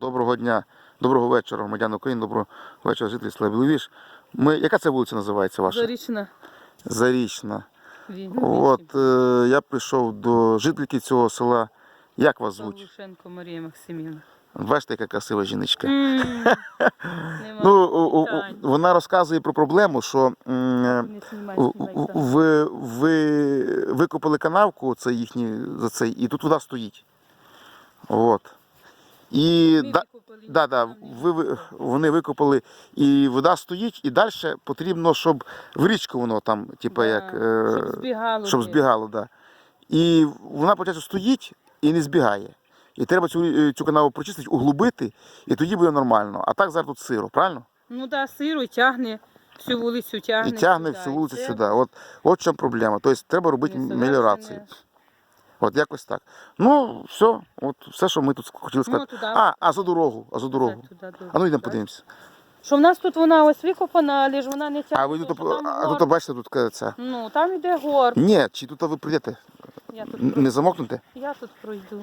Доброго дня, доброго вечора, громадяни України, доброго вечора, жителі села Біловіж. Ми, яка це вулиця називається ваша? Зарічна Зарічна. От е, я прийшов до жительки цього села. Як вас звуть? Павлушенко Марія Максимівна. Бачите, яка красива жіночка. Ну, питань. вона розказує про проблему, що м, так. ви, ви викопали канавку, це їхні за цей, і тут вода стоїть. От. І да, Да, да, ви, вони викопали, і вода стоїть, і далі потрібно, щоб в річку воно там, типу, Да, як. е, щоб збігало. щоб збігало, да. І вона, виходить, стоїть і не збігає. І треба цю, е, цю канаву прочистити, углубити, і тоді буде нормально. А так зараз тут сиро, правильно? Ну так, сиро і тягне, всю вулицю тягне. І тягне сюди. всю вулицю сюди. От, от в чому проблема. Тобто треба робити меліорацію. От якось так. Ну, все, от все, що ми тут хотіли сказати. туди. а, а за дорогу, а за дорогу. Так, туди, туди. А ну йдемо подивимося. Що в нас тут вона ось викопана, але ж вона не тягне. А ви тут, що там а гор. тут бачите, тут е, це. Ну, там іде гор. Ні, чи тут ви прийдете? Я тут, Не замокнете? я тут пройду.